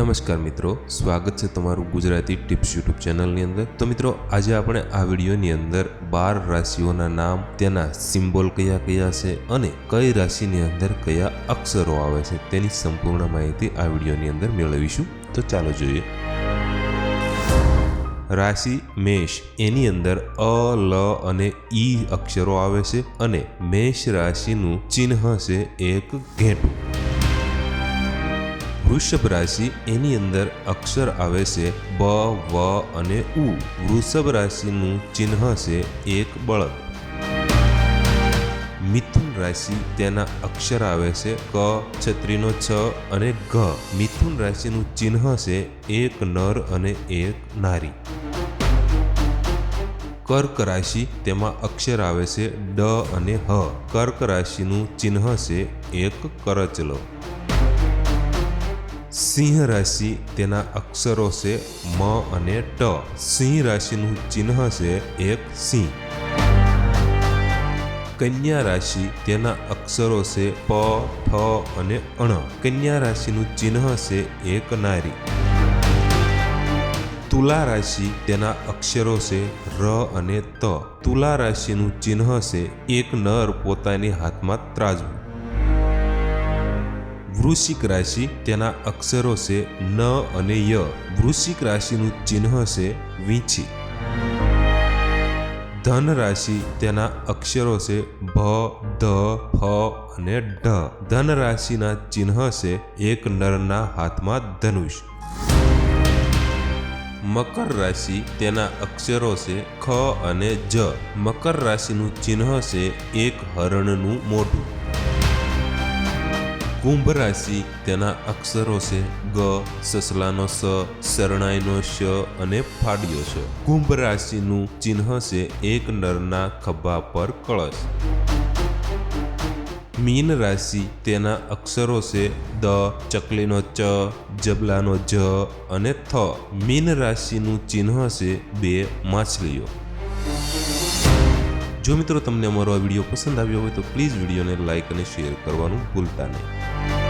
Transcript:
નમસ્કાર મિત્રો, સ્વાગત છે તમારું ગુજરાતી ટિપ્સ યુટ્યુબ ચેનલની અંદર. તો મિત્રો, આજે આપણે આ વિડીયોની અંદર બાર રાશિઓના નામ, તેના સિમ્બોલ કયા કયા છે અને કઈ રાશિની અંદર કયા અક્ષરો આવે છે તેની સંપૂર્ણ માહિતી આ વિડીયોની અંદર મેળવીશું. તો ચાલો જોઈએ. રાશિ મેષ, એની અંદર અ, લ અને ઈ અક્ષરો આવે છે અને મેષ રાશિનું ચિહ્ન છે એક ઘેટું. વૃષભ રાશિ એની અંદર અક્ષર આવે છે બ, વ અને ઉ. વૃષભ રાશિનું ચિહ્ન છે એક બળદ મિથુન રાશિ તેના અક્ષર આવે છે ક, છત્રીનો છ અને ઘ. મિથુન રાશિનું ચિહ્ન છે એક નર અને એક નારી. કર્ક રાશિ તેમાં અક્ષર આવે છે ડ અને હ. કર્ક રાશિનું ચિહ્ન છે એક કરચલો. સિંહ રાશિ તેના અક્ષરો છે મ અને ટ. સિંહ રાશિનું ચિહ્ન છે એક સિંહ. કન્યા રાશિ તેના અક્ષરો છે પ ઠ અને અણ કન્યા રાશિનું ચિહ્ન છે એક નારી. તુલા રાશિ તેના અક્ષરો છે ર અને ત. તુલા રાશિનું ચિહ્ન છે એક નર પોતાની હાથમાં ત્રાજવું. વૃશ્ચિક રાશિ તેના અક્ષરો છે ન અને ય. વૃશ્ચિક રાશિનું ચિહ્ન છે વીંછી. ધન રાશિ તેના અક્ષરો છે ભ ધ ફ અને ઢ. ધન રાશિના ચિહ્ન છે એક નરના હાથમાં ધનુષ. મકર રાશિ તેના અક્ષરો છે ખ અને જ. મકર રાશિનું ચિહ્ન છે એક હરણનું મોઢું. કુંભ રાશિ તેના અક્ષરો છે ગ, સસલાનો સ, શરણાઈનો શ અને ફાડ્યો છે કુંભ રાશિનું ચિહ્ન છે એક નરના ખભા પર કળશ. મીન રાશિ તેના અક્ષરો છે દ, ચકલીનો ચ, જબલાનો જ અને થ. મીન રાશિનું ચિહ્ન છે બે માછલીઓ. જો મિત્રો તમને અમારો આ વીડિયો પસંદ આવ્યો હોય તો પ્લીઝ વિડીયોને લાઇક અને શેર કરવાનું ભૂલતા નહીં.